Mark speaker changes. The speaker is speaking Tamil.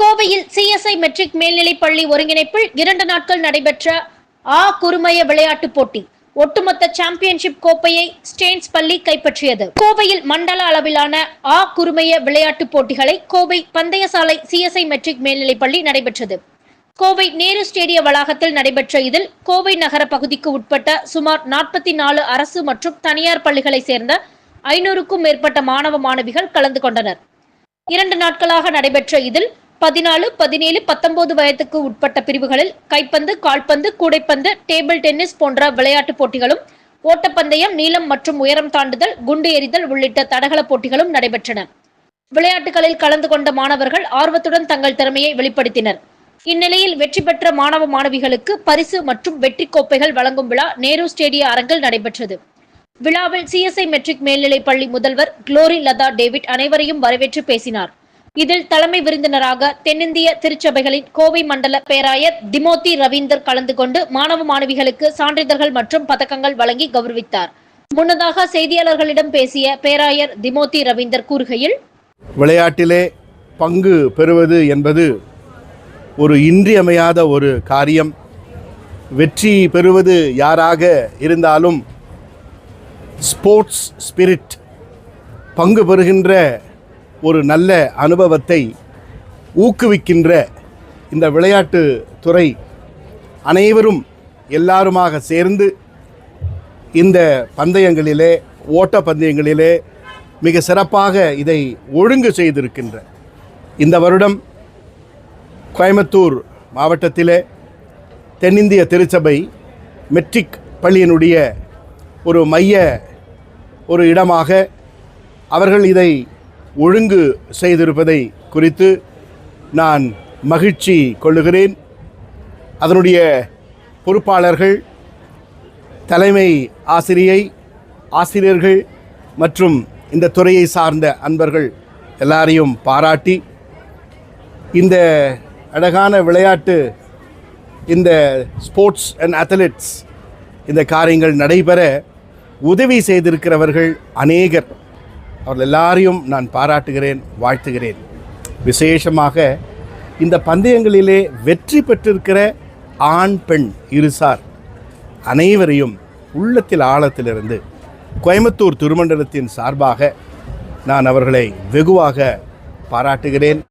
Speaker 1: கோவையில் சிஎஸ்ஐ மெட்ரிக் மேல்நிலைப் பள்ளி ஒருங்கிணைப்பில் இரண்டு நாட்கள் நடைபெற்ற ஆ குறுமய விளையாட்டுப் போட்டி. ஒட்டுமொத்த சாம்பியன்ஷிப் கோப்பையை ஸ்டேன்ஸ் பள்ளி கைப்பற்றியது. கோவையில் மண்டல அளவிலான ஆ குறுமய விளையாட்டுப் போட்டிகளை கோவை பந்தயசாலை சிஎஸ்ஐ மெட்ரிக் மேல்நிலைப் பள்ளி நடைபெற்றது. கோவை நேரு ஸ்டேடிய வளாகத்தில் நடைபெற்ற இதில் கோவை நகர பகுதிக்கு உட்பட்ட சுமார் நாற்பத்தி நாலு அரசு மற்றும் தனியார் பள்ளிகளைச் சேர்ந்த ஐநூறுக்கும் மேற்பட்ட மாணவ மாணவிகள் கலந்து கொண்டனர். இரண்டு நாட்களாக நடைபெற்ற இதில் பதினாலு பதினேழு பத்தொன்பது வயதுக்கு உட்பட்ட பிரிவுகளில் கைப்பந்து கால்பந்து கூடைப்பந்து டேபிள் டென்னிஸ் போன்ற விளையாட்டுப் போட்டிகளும் ஓட்டப்பந்தயம் நீளம் மற்றும் உயரம் தாண்டுதல் குண்டு எறிதல் உள்ளிட்ட தடகள போட்டிகளும் நடைபெற்றன. விளையாட்டுகளில் கலந்து கொண்ட மாணவர்கள் ஆர்வத்துடன் தங்கள் திறமையை வெளிப்படுத்தினர். இந்நிலையில் வெற்றி பெற்ற மாணவ மாணவிகளுக்கு பரிசு மற்றும் வெற்றி கோப்பைகள் வழங்கும் விழா நேரு ஸ்டேடிய அரங்கில் நடைபெற்றது. விழாவில் சிஎஸ்ஐ மெட்ரிக் மேல்நிலைப் பள்ளி முதல்வர் குளோரி லதா டேவிட் அனைவரையும் வரவேற்று பேசினார். இதில் தலைமை விருந்தினராக தென்னிந்திய திருச்சபைகளின் கோவை மண்டல பேராயர் திமோத்தி ரவீந்தர் கலந்து கொண்டு மாணவ மாணவிகளுக்கு சான்றிதழ்கள் மற்றும் பதக்கங்கள் வழங்கி கௌரவித்தார். முன்னதாக செய்தியாளர்களிடம் பேசிய பேராயர் திமோத்தி ரவீந்தர் கூறுகையில்
Speaker 2: விளையாட்டிலே பங்கு பெறுவது என்பது ஒரு இன்றியமையாத ஒரு காரியம். வெற்றி பெறுவது யாராக இருந்தாலும் ஸ்போர்ட்ஸ் ஸ்பிரிட் பங்கு பெறுகின்ற ஒரு நல்ல அனுபவத்தை ஊக்குவிக்கின்ற இந்த விளையாட்டு துறை அனைவரும் எல்லாருமாக சேர்ந்து இந்த பந்தயங்களிலே ஓட்ட பந்தயங்களிலே மிக சிறப்பாக இதை ஒழுங்கு செய்திருக்கின்ற இந்த வருடம் கோயம்புத்தூர் மாவட்டத்திலே தென்னிந்திய திருச்சபை மெட்ரிக் பள்ளியினுடைய ஒரு மைய ஒரு இடமாக அவர்கள் இதை ஒழுங்கு செய்திருப்பதை குறித்து நான் மகிழ்ச்சி கொள்ளுகிறேன். அதனுடைய பொறுப்பாளர்கள் தலைமை ஆசிரியை ஆசிரியர்கள் மற்றும் இந்த துறையை சார்ந்த அன்பர்கள் எல்லாரையும் பாராட்டி இந்த அழகான விளையாட்டு இந்த ஸ்போர்ட்ஸ் அண்ட் அத்லெட்ஸ் இந்த காரியங்கள் நடைபெற உதவி செய்திருக்கிறவர்கள் அநேகர். அவர்கள் எல்லாரையும் நான் பாராட்டுகிறேன் வாழ்த்துகிறேன். விசேஷமாக இந்த பந்தயங்களிலே வெற்றி பெற்றிருக்கிற ஆண் பெண் இருசார் அனைவரையும் உள்ளத்தில் ஆழத்திலிருந்து கோயம்புத்தூர் திருமண்டலத்தின் சார்பாக நான் அவர்களை வெகுவாக பாராட்டுகிறேன்.